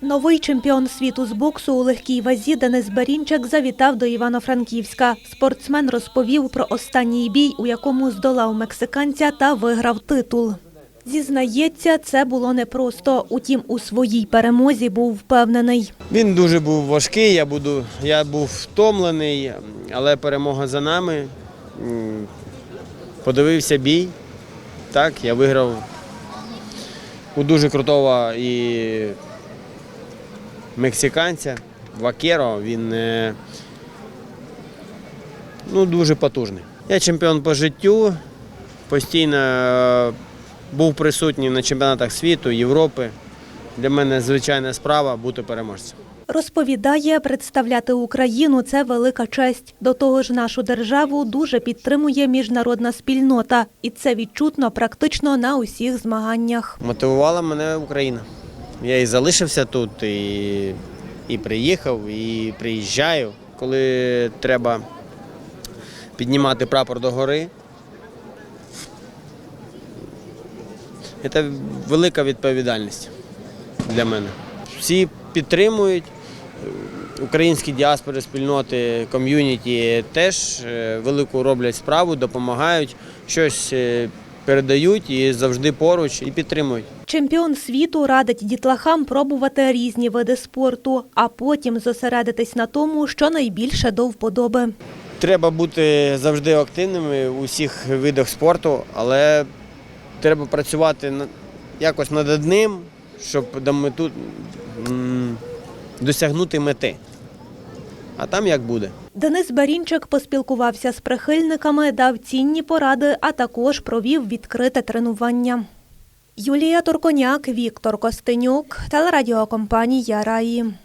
Новий чемпіон світу з боксу у легкій вазі Денис Берінчак завітав до Івано-Франківська. Спортсмен розповів про останній бій, у якому здолав мексиканця та виграв титул. Зізнається, це було непросто. Утім, у своїй перемозі був впевнений. Він дуже був важкий, я, буду, я був втомлений, але перемога за нами. Подивився бій. Так, я виграв у дуже крутого і мексиканця Вакеро. Він е, ну, дуже потужний. Я чемпіон по життю, постійно е, був присутній на чемпіонатах світу, Європи. Для мене звичайна справа бути переможцем. Розповідає, представляти Україну це велика честь. До того ж, нашу державу дуже підтримує міжнародна спільнота, і це відчутно практично на усіх змаганнях. Мотивувала мене Україна. Я і залишився тут, і, і приїхав, і приїжджаю, коли треба піднімати прапор до гори. Це велика відповідальність для мене. Всі підтримують. Українські діаспори, спільноти, ком'юніті теж е, велику роблять справу, допомагають, щось е, передають і завжди поруч і підтримують. Чемпіон світу радить дітлахам пробувати різні види спорту, а потім зосередитись на тому, що найбільше до вподоби. Треба бути завжди активними у всіх видах спорту, але треба працювати якось над одним, щоб до мету, досягнути мети. А там як буде. Денис Барінчик поспілкувався з прихильниками, дав цінні поради, а також провів відкрите тренування. Юлія Турконяк, Віктор Костенюк, телерадіокомпанія Раї.